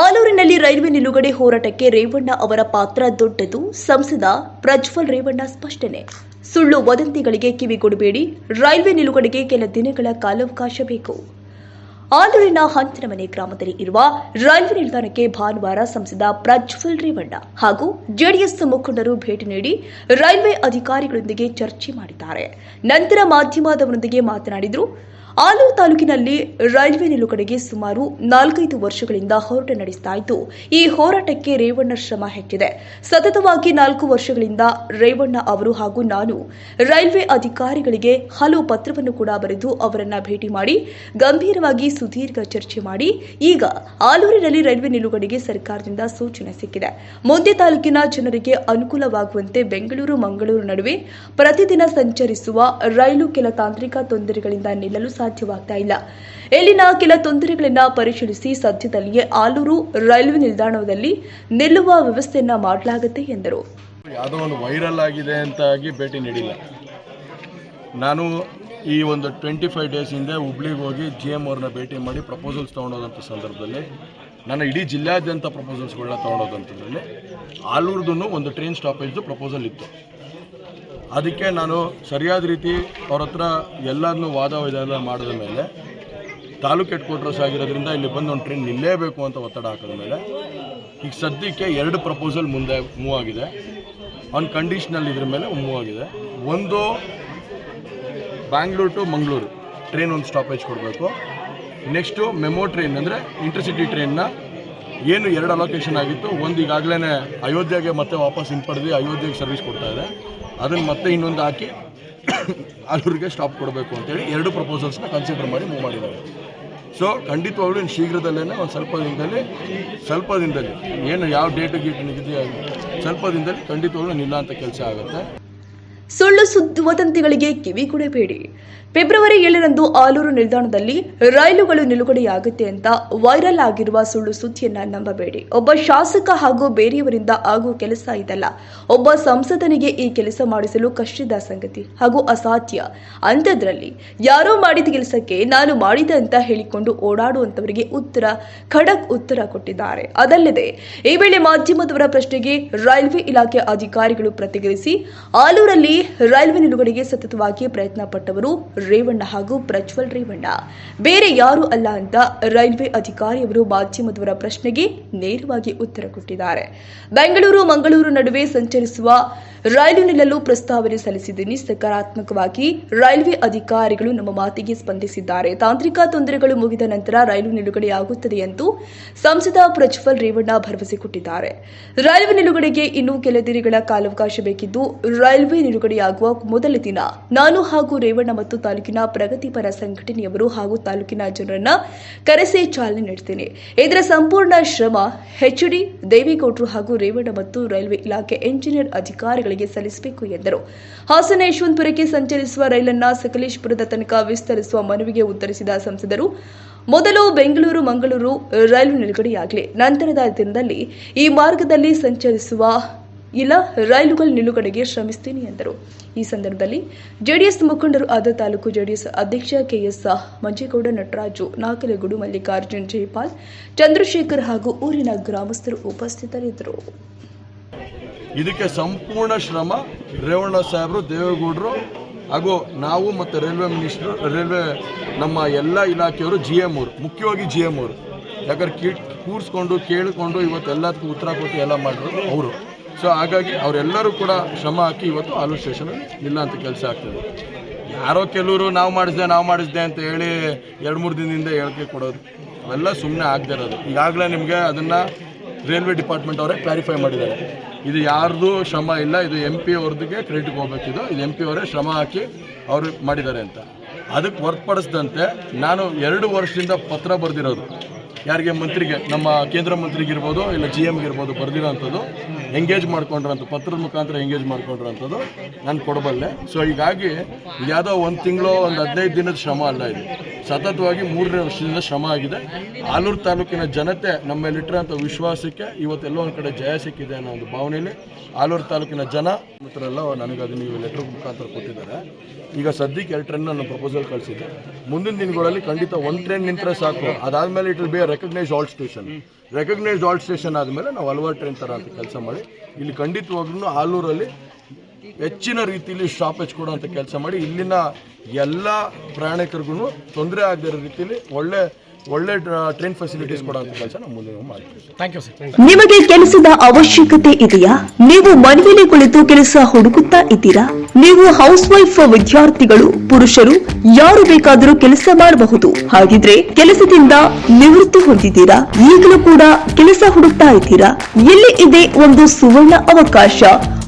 ಆಲೂರಿನಲ್ಲಿ railway ನಿಲುಗಡೆ ಹೋರಾಟಕ್ಕೆ ರೇವಣ್ಣ ಅವರ ಪಾತ್ರ ದೊಡ್ಡದು. ಸಂಸದ ಪ್ರಜ್ವಲ್ ರೇವಣ್ಣ ಸ್ಪಷ್ಟನೆ. ಸುಳ್ಳು ವದಂತಿಗಳಿಗೆ ಕಿವಿಗೊಡಬೇಡಿ. ರೈಲ್ವೆ ನಿಲುಗಡೆಗೆ ಕೆಲ ದಿನಗಳ ಕಾಲಾವಕಾಶ ಬೇಕು. ಆಲೂರಿನ ಹಂಚನಮನೆ ಗ್ರಾಮದಲ್ಲಿ ಇರುವ ರೈಲ್ವೆ ನಿಲ್ದಾಣಕ್ಕೆ ಭಾನುವಾರ ಸಂಸದ ಪ್ರಜ್ವಲ್ ರೇವಣ್ಣ ಹಾಗೂ ಜೆಡಿಎಸ್ ಮುಖಂಡರು ಭೇಟಿ ನೀಡಿ ರೈಲ್ವೆ ಅಧಿಕಾರಿಗಳೊಂದಿಗೆ ಚರ್ಚೆ ಮಾಡಿದ್ದಾರೆ. ನಂತರ ಮಾಧ್ಯಮದವರೊಂದಿಗೆ ಮಾತನಾಡಿದರು. ಆಲೂರು ತಾಲೂಕಿನಲ್ಲಿ ರೈಲ್ವೆ ನಿಲುಗಡೆಗೆ ಸುಮಾರು ನಾಲ್ಕೈದು ವರ್ಷಗಳಿಂದ ಹೋರಾಟ ನಡೆಸ್ತಾ ಇದ್ದು, ಈ ಹೋರಾಟಕ್ಕೆ ರೇವಣ್ಣ ಶ್ರಮ ಹೆಚ್ಚಿದೆ. ಸತತವಾಗಿ ನಾಲ್ಕು ವರ್ಷಗಳಿಂದ ರೇವಣ್ಣ ಅವರು ಹಾಗೂ ನಾನು ರೈಲ್ವೆ ಅಧಿಕಾರಿಗಳಿಗೆ ಹಲವು ಪತ್ರವನ್ನು ಕೂಡ ಬರೆದು ಅವರನ್ನ ಭೇಟಿ ಮಾಡಿ, ಗಂಭೀರವಾಗಿ ಸುದೀರ್ಘ ಚರ್ಚೆ ಮಾಡಿ, ಈಗ ಆಲೂರಿನಲ್ಲಿ ರೈಲ್ವೆ ನಿಲುಗಡೆಗೆ ಸರ್ಕಾರದಿಂದ ಸೂಚನೆ ಸಿಕ್ಕಿದೆ. ಮುಂದೆ ತಾಲೂಕಿನ ಜನರಿಗೆ ಅನುಕೂಲವಾಗುವಂತೆ ಬೆಂಗಳೂರು, ಮಂಗಳೂರು ನಡುವೆ ಪ್ರತಿದಿನ ಸಂಚರಿಸುವ ರೈಲು ಕೆಲ ತಾಂತ್ರಿಕ ತೊಂದರೆಗಳಿಂದ ನಿಲ್ಲಲು ಸಾಧ್ಯವಾಗ್ತಾ ಇಲ್ಲ. ಇಲ್ಲಿನ ಕೆಲ ತೊಂದರೆಗಳನ್ನ ಪರಿಶೀಲಿಸಿ ಸದ್ಯದಲ್ಲಿಯೇ ಆಲೂರು ರೈಲ್ವೆ ನಿಲ್ದಾಣದಲ್ಲಿ ನಿಲ್ಲುವ ವ್ಯವಸ್ಥೆಯನ್ನ ಮಾಡಲಾಗುತ್ತೆ ಎಂದರು. ಯಾವುದೋ ಒಂದು ವೈರಲ್ ಆಗಿದೆ ಅಂತ ಆಗಿ ಭೇಟಿ ನೀಡಿಲ್ಲ. ನಾನು ಈ ಒಂದು ಟ್ವೆಂಟಿ ಫೈವ್ ಡೇಸ್ ಹಿಂದೆ ಹುಬ್ಳಿಗೆ ಹೋಗಿ ಜಿ ಎಂ ಅವ್ರನ್ನ ಭೇಟಿ ಮಾಡಿ ಪ್ರಪೋಸಲ್ಸ್ ತೊಗೊಂಡೋದಂಥ ಸಂದರ್ಭದಲ್ಲಿ ನಾನು ಇಡೀ ಜಿಲ್ಲಾದ್ಯಂತ ಪ್ರಪೋಸಲ್ಸ್ಗಳನ್ನ ತೊಗೊಂಡೋದಂಥದ್ರಲ್ಲಿ ಆಲೂರ್ದು ಒಂದು ಟ್ರೈನ್ ಸ್ಟಾಪೇಜ್ದು ಪ್ರಪೋಸಲ್ ಇತ್ತು. ಅದಕ್ಕೆ ನಾನು ಸರಿಯಾದ ರೀತಿ ಅವ್ರ ಹತ್ರ ಎಲ್ಲರನ್ನೂ ವಾದ ಇದೆಲ್ಲ ಮಾಡಿದ ಮೇಲೆ, ತಾಲೂಕು ಹೆಡ್ ಕ್ವಾರ್ಟರ್ಸ್ ಆಗಿರೋದ್ರಿಂದ ಇಲ್ಲಿ ಬಂದು ಒಂದು ಟ್ರೈನ್ ನಿಲ್ಲೇಬೇಕು ಅಂತ ಒತ್ತಡ ಹಾಕಿದ ಮೇಲೆ, ಈಗ ಸದ್ಯಕ್ಕೆ ಎರಡು ಪ್ರಪೋಸಲ್ ಮುಂದೆ ಮೂವ್ ಆಗಿದೆ. ಆನ್ ಕಂಡೀಷನಲ್ ಇದ್ರ ಮೇಲೆ ಮೂವ್ ಆಗಿದೆ. ಒಂದು ಬ್ಯಾಂಗ್ಳೂರು ಟು ಮಂಗಳೂರು ಟ್ರೈನ್ ಒಂದು ಸ್ಟಾಪೇಜ್ ಕೊಡಬೇಕು. ನೆಕ್ಸ್ಟು ಮೆಮೋ ಟ್ರೈನ್ ಅಂದರೆ ಇಂಟರ್ಸಿಟಿ ಟ್ರೈನ್ನ ಏನು ಎರಡು ಅಲೋಕೇಶನ್ ಆಗಿತ್ತು, ಒಂದು ಈಗಾಗಲೇ ಅಯೋಧ್ಯೆಗೆ ಮತ್ತೆ ವಾಪಸ್ ಹಿಂಪಡೆದು ಅಯೋಧ್ಯೆಗೆ ಸರ್ವಿಸ್ ಕೊಡ್ತಾ ಇದೆ. ಅದನ್ನು ಮತ್ತೆ ಇನ್ನೊಂದು ಹಾಕಿ ಅಲ್ಲೂರಿಗೆ ಸ್ಟಾಪ್ ಕೊಡಬೇಕು ಅಂತೇಳಿ ಎರಡು ಪ್ರಪೋಸಲ್ಸ್ನ ಕನ್ಸಿಡರ್ ಮಾಡಿ ಮೂವ್ ಮಾಡಿದ್ದಾರೆ. ಸೊ ಖಂಡಿತವಾಗ್ಲೂ ಇನ್ನು ಶೀಘ್ರದಲ್ಲೇ ಒಂದು ಸ್ವಲ್ಪ ದಿನದಲ್ಲಿ ಸ್ವಲ್ಪ ದಿನದಲ್ಲಿ, ಏನು ಯಾವ ಡೇಟು ಗೀಟ್ ಆಗಿ ಸ್ವಲ್ಪ ದಿನದಲ್ಲಿ ಖಂಡಿತವಾಗ್ಲೂ ನಿಲ್ಲ ಅಂತ ಕೆಲಸ ಆಗುತ್ತೆ. ಸುಳ್ಳು ಸುದ್ದಿ ವದಂತಿಗಳಿಗೆ ಕಿವಿಗೊಡಬೇಡಿ ಫೆಬ್ರವರಿ ಏಳರಂದು ಆಲೂರು ನಿಲ್ದಾಣದಲ್ಲಿ ರೈಲುಗಳು ನಿಲುಗಡೆಯಾಗುತ್ತೆ ಅಂತ ವೈರಲ್ ಆಗಿರುವ ಸುಳ್ಳು ಸುದ್ದಿಯನ್ನ ನಂಬಬೇಡಿ. ಒಬ್ಬ ಶಾಸಕ ಹಾಗೂ ಬೇರೆಯವರಿಂದ ಆಗುವ ಕೆಲಸ ಇದಲ್ಲ. ಒಬ್ಬ ಸಂಸದನಿಗೆ ಈ ಕೆಲಸ ಮಾಡಿಸಲು ಕಷ್ಟದ ಸಂಗತಿ ಹಾಗೂ ಅಸಾಧ್ಯ. ಅಂಥದ್ರಲ್ಲಿ ಯಾರೋ ಮಾಡಿದ ಕೆಲಸಕ್ಕೆ ನಾನು ಮಾಡಿದೆ ಅಂತ ಹೇಳಿಕೊಂಡು ಓಡಾಡುವಂತವರಿಗೆ ಉತ್ತರ, ಖಡಕ್ ಉತ್ತರ ಕೊಟ್ಟಿದ್ದಾರೆ. ಅದಲ್ಲದೆ, ಈ ವೇಳೆ ಮಾಧ್ಯಮದವರ ಪ್ರಶ್ನೆಗೆ ರೈಲ್ವೆ ಇಲಾಖೆ ಅಧಿಕಾರಿಗಳು ಪ್ರತಿಕ್ರಿಯಿಸಿ, ಆಲೂರಲ್ಲಿ ರೈಲ್ವೆ ನಿಲುಗಡೆಗೆ ಸತತವಾಗಿ ಪ್ರಯತ್ನ ಪಟ್ಟವರು ರೇವಣ್ಣ ಹಾಗೂ ಪ್ರಜ್ವಲ್ ರೇವಣ್ಣ. ಬೇರೆ ಯಾರು ಅಲ್ಲ ಅಂತ ರೈಲ್ವೆ ಅಧಿಕಾರಿಯವರು ಮಾಧ್ಯಮದವರ ಪ್ರಶ್ನೆಗೆ ನೇರವಾಗಿ ಉತ್ತರ ಕೊಟ್ಟಿದ್ದಾರೆ. ಬೆಂಗಳೂರು, ಮಂಗಳೂರು ನಡುವೆ ಸಂಚರಿಸುವ ರೈಲು ನಿಲ್ಲಲು ಪ್ರಸ್ತಾವನೆ ಸಲ್ಲಿಸಿದ್ದೀನಿ. ಸಕಾರಾತ್ಮಕವಾಗಿ ರೈಲ್ವೆ ಅಧಿಕಾರಿಗಳು ನಮ್ಮ ಮಾತಿಗೆ ಸ್ಪಂದಿಸಿದ್ದಾರೆ. ತಾಂತ್ರಿಕ ತೊಂದರೆಗಳು ಮುಗಿದ ನಂತರ ರೈಲು ನಿಲುಗಡೆಯಾಗುತ್ತದೆ ಎಂದು ಸಂಸದ ಪ್ರಜ್ವಲ್ ರೇವಣ್ಣ ಭರವಸೆ ಕೊಟ್ಟಿದ್ದಾರೆ. ರೈಲ್ವೆ ನಿಲುಗಡೆಗೆ ಇನ್ನೂ ಕೆಲ ದಿನಗಳ ಕಾಲಾವಕಾಶ ಬೇಕಿದ್ದು ರೈಲ್ವೆ ನಿಲುಗಡೆಯಾಗುವ ಮೊದಲ ದಿನ. ನಾನು ಹಾಗೂ ರೇವಣ್ಣ ಮತ್ತು ತಾಲೂಕಿನ ಪ್ರಗತಿಪರ ಸಂಘಟನೆಯವರು ಹಾಗೂ ತಾಲೂಕಿನ ಜನರನ್ನ ಕರೆಸಿ ಚಾಲನೆ ನೀಡುತ್ತೇನೆ ಇದರ ಸಂಪೂರ್ಣ ಶ್ರಮ ಎಚ್ಡಿ ದೇವೇಗೌಡರು ಹಾಗೂ ರೇವಣ್ಣ ಮತ್ತು ರೈಲ್ವೆ ಇಲಾಖೆ ಎಂಜಿನಿಯರ್ ಅಧಿಕಾರಿಗಳಿಗೆ ಸಲ್ಲಿಸಬೇಕು ಎಂದರು. ಹಾಸನ ಯಶವಂತಪುರಕ್ಕೆ ಸಂಚರಿಸುವ ರೈಲನ್ನ ಸಕಲೇಶಪುರದ ತನಕ ವಿಸ್ತರಿಸುವ ಮನವಿಗೆ ಉತ್ತರಿಸಿದ ಸಂಸದರು, ಮೊದಲು ಬೆಂಗಳೂರು, ಮಂಗಳೂರು ರೈಲು ನಿಲುಗಡೆಯಾಗಲಿ, ನಂತರದ ದಿನದಲ್ಲಿ ಈ ಮಾರ್ಗದಲ್ಲಿ ಸಂಚರಿಸುವ ಇಲ್ಲ, ರೈಲುಗಳ ನಿಲುಗಡೆಗೆ ಶ್ರಮಿಸ್ತೀನಿ ಎಂದರು. ಈ ಸಂದರ್ಭದಲ್ಲಿ ಜೆಡಿಎಸ್ ಮುಖಂಡರು ಆದ ತಾಲೂಕು ಜೆಡಿಎಸ್ ಅಧ್ಯಕ್ಷ ಕೆಎಸ್ ಮಂಜೇಗೌಡ, ನಟರಾಜು ನಾಗಲಗೂಡು, ಮಲ್ಲಿಕಾರ್ಜುನ್ ಜೈಪಾಲ್, ಚಂದ್ರಶೇಖರ್ ಹಾಗೂ ಊರಿನ ಗ್ರಾಮಸ್ಥರು ಉಪಸ್ಥಿತರಿದ್ದರು. ಇದಕ್ಕೆ ಸಂಪೂರ್ಣ ಶ್ರಮ ರೇವಣ್ಣ ಸಾಹೇಬರು, ದೇವೇಗೌಡರು ಹಾಗೂ ನಾವು ಮತ್ತು ರೈಲ್ವೆ ಮಿನಿಸ್ಟ್ರು, ರೈಲ್ವೆ ನಮ್ಮ ಎಲ್ಲ ಇಲಾಖೆಯವರು ಜಿ ಎಂ ಅವರು, ಮುಖ್ಯವಾಗಿ ಜಿ ಎಂ ಅವರು. ಯಾಕಂದ್ರೆ ಕೀ, ಕೂರಿಸ್ಕೊಂಡು, ಕೇಳಿಕೊಂಡು ಇವತ್ತು ಎಲ್ಲದಕ್ಕೂ ಉತ್ತರ ಕೊಟ್ಟು ಎಲ್ಲ ಮಾಡಿದ್ರು ಅವರು. ಸೊ ಹಾಗಾಗಿ ಅವರೆಲ್ಲರೂ ಕೂಡ ಶ್ರಮ ಹಾಕಿ ಇವತ್ತು ಆಲೂರು ಸ್ಟೇಷನ್ ಇಲ್ಲ ಅಂತ ಕೆಲಸ ಆಗ್ತದೆ. ಯಾರೋ ಕೆಲವರು ನಾವು ಮಾಡಿಸ್ದೆ ನಾವು ಮಾಡಿಸ್ದೆ ಅಂತ ಹೇಳಿ ಎರಡು ಮೂರು ದಿನದಿಂದ ಹೇಳಿಕೆ ಕೊಡೋದು. ಅವೆಲ್ಲ ಸುಮ್ಮನೆ ಆಗದೆ ಇರೋದು. ಈಗಾಗಲೇ ನಿಮಗೆ ಅದನ್ನು ರೈಲ್ವೆ ಡಿಪಾರ್ಟ್ಮೆಂಟ್ ಅವರೇ ಕ್ಲಾರಿಫೈ ಮಾಡಿದ್ದಾರೆ. ಇದು ಯಾರ್ದು ಶ್ರಮ ಇಲ್ಲ, ಇದು ಎಂ ಪಿ ಅವ್ರದ್ದಿಗೆ ಕ್ರೆಡಿಟ್ಗೆ ಹೋಗ್ಬೇಕಿದು ಇದು ಎಂ ಪಿ ಅವರೇ ಶ್ರಮ ಹಾಕಿ ಅವರು ಮಾಡಿದ್ದಾರೆ ಅಂತ. ಅದಕ್ಕೆ ಹೊರತುಪಡಿಸಿದಂತೆ ನಾನು ಎರಡು ವರ್ಷದಿಂದ ಪತ್ರ ಬರೆದಿರೋದು. ಯಾರಿಗೆ ಮಂತ್ರಿಗೆ, ನಮ್ಮ ಕೇಂದ್ರ ಮಂತ್ರಿಗಿರ್ಬೋದು ಇಲ್ಲ ಜಿ ಎಮ್ಗೆ ಇರ್ಬೋದು ಬರೆದಿರೋಂಥದ್ದು ಎಂಗೇಜ್ ಮಾಡ್ಕೊಂಡ್ರಂಥ ಪತ್ರದ ಮುಖಾಂತರ ಎಂಗೇಜ್ ಮಾಡ್ಕೊಂಡ್ರಂಥದ್ದು ನಾನು ಕೊಡಬಲ್ಲೆ. ಸೊ ಹೀಗಾಗಿ ಯಾವುದೋ ಒಂದು ತಿಂಗಳು, ಒಂದು ಹದಿನೈದು ದಿನದ ಶ್ರಮ ಅಲ್ಲ ಇದು. ಸತತವಾಗಿ ಮೂರನೇ ವರ್ಷದಿಂದ ಶ್ರಮ ಆಗಿದೆ. ಆಲೂರು ತಾಲೂಕಿನ ಜನತೆ ನಮ್ಮ ಮೇಲಿಟ್ಟಿರೋಂಥ ವಿಶ್ವಾಸಕ್ಕೆ ಇವತ್ತೆಲ್ಲೋ ಒಂದು ಕಡೆ ಜಯ ಸಿಕ್ಕಿದೆ ಅನ್ನೋ ಒಂದು ಭಾವನೆಯಲ್ಲಿ ಆಲೂರು ತಾಲೂಕಿನ ಜನ ಮಿತ್ರರೆಲ್ಲ ನನಗೆ ಅದು ನೀವು ಲೆಟ್ರ್ ಮುಖಾಂತರ ಕೊಟ್ಟಿದ್ದಾರೆ. ಈಗ ಸದ್ಯಕ್ಕೆ ಎರಡು ಟ್ರೈನ್ ನಾನು ಪ್ರಪೋಸಲ್ ಕಳಿಸಿದ್ದೆ ಮುಂದಿನ ದಿನಗಳಲ್ಲಿ ಖಂಡಿತ ಒಂದು ಟ್ರೈನ್ ನಿಂತರೆ ಸಾಕು. ಅದಾದಮೇಲೆ it will be recognised halt station recognised halt station ಆದಮೇಲೆ ನಾವು ಹಲವಾರು ಟ್ರೈನ್ ಥರ ಅಂತ ಕೆಲಸ ಮಾಡಿ. ಇಲ್ಲಿ ಖಂಡಿತವಾಗ್ಲೂ ಆಲೂರಲ್ಲಿ ಹೆಚ್ಚಿನ ರೀತಿಯಲ್ಲಿ ಸ್ಟಾಪೇಜ್ ಕೊಡುವಂಥ ಕೆಲಸ ಮಾಡಿ ಇಲ್ಲಿನ ಎಲ್ಲ ಪ್ರಯಾಣಿಕರಿಗೂ ತೊಂದರೆ ಆಗದಿರೋ ರೀತಿಯಲ್ಲಿ ಒಳ್ಳೆ ಒಳ್ಳೆ ಟ್ರೈನ್ ಫೆಸಿಲಿಟೀಸ್ ಕೊಡುವಂಥ ಕೆಲಸ ನಾವು ಮುಂದೆ ಮಾಡ್ತೀವಿ. ಥ್ಯಾಂಕ್ ಯು ಸರ್ ನಿಮಗೆ ಕೆಲಸದ ಅವಶ್ಯಕತೆ ಇದೆಯಾ? ನೀವು ಮನೆಯಲ್ಲಿ ಕುಳಿತು ಕೆಲಸ ಹುಡುಕುತ್ತಾ ಇದ್ದೀರಾ? ನೀವು ಹೌಸ್ ವೈಫ್ ವಿದ್ಯಾರ್ಥಿಗಳು ಪುರುಷರು ಯಾರು ಬೇಕಾದರೂ ಕೆಲಸ ಮಾಡಬಹುದು. ಹಾಗಿದ್ರೆ ಕೆಲಸದಿಂದ ನಿವೃತ್ತಿ ಹೊಂದಿದ್ದೀರಾ? ಈಗಲೂ ಕೂಡ ಕೆಲಸ ಹುಡುಕ್ತಾ ಇದ್ದೀರಾ? ಇಲ್ಲಿ ಇದೆ ಒಂದು ಸುವರ್ಣ ಅವಕಾಶ?